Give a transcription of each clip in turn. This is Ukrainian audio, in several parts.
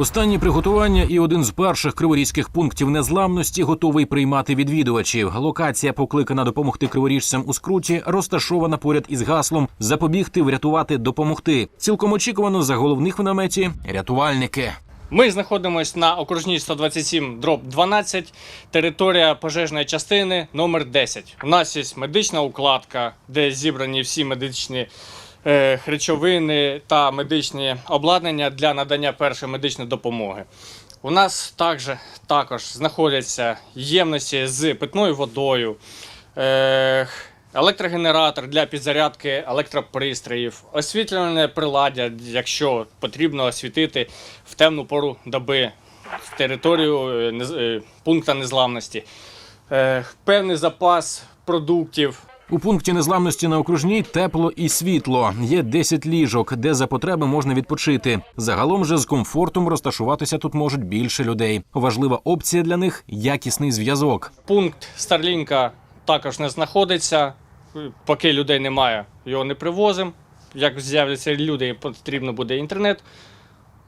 Останні приготування і один з перших криворізьких пунктів незламності готовий приймати відвідувачів. Локація, покликана допомогти криворіжцям у скруті, розташована поряд із гаслом запобігти, врятувати, допомогти. Цілком очікувано за головних в наметі рятувальники. Ми знаходимося на окружній 127 дроб 12, територія пожежної частини номер 10. У нас є медична укладка, де зібрані всі медичні речовини та медичні обладнання для надання першої медичної допомоги. У нас також, також знаходяться ємності з питною водою, е, електрогенератор для підзарядки електропристроїв, освітлювальне приладдя, якщо потрібно освітити в темну пору доби територію е, е, пункту незламності, е, певний запас продуктів. У пункті незламності на окружній тепло і світло. Є 10 ліжок, де за потреби можна відпочити. Загалом же з комфортом розташуватися тут можуть більше людей. Важлива опція для них якісний зв'язок. Пункт Старлінка також не знаходиться. Поки людей немає, його не привозимо. Як з'являться люди, потрібно буде інтернет.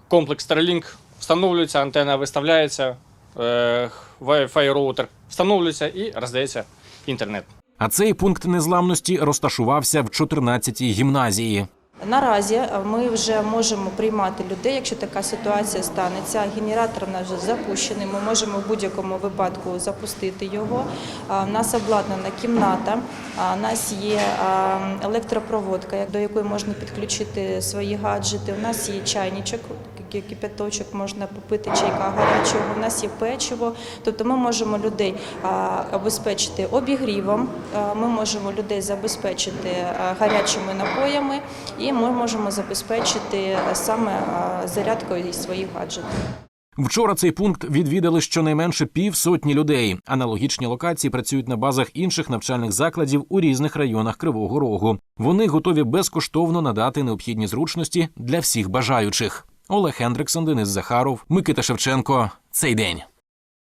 Комплекс Starlink встановлюється, антенна виставляється, е, Wi-Fi роутер встановлюється і роздається інтернет. А цей пункт незламності розташувався в 14-й гімназії. Наразі е, ми вже можемо приймати людей, якщо така ситуація станеться. Генератор у нас вже запущений. Ми можемо в будь-якому випадку запустити його. У нас обладнана кімната, у нас є електропроводка, до якої можна підключити свої гаджети. У нас є чайничок, кипяточок, можна попити чайка гарячого. У нас є печиво. Тобто ми можемо людей обезпечити обігрівом, ми можемо людей забезпечити гарячими напоями, і ми можемо забезпечити саме зарядкою своїх гаджетів. Вчора цей пункт відвідали щонайменше півсотні людей. Аналогічні локації працюють на базах інших навчальних закладів у різних районах Кривого Рогу. Вони готові безкоштовно надати необхідні зручності для всіх бажаючих. Олег Хендриксон, Денис Захаров, Микита Шевченко. Цей день.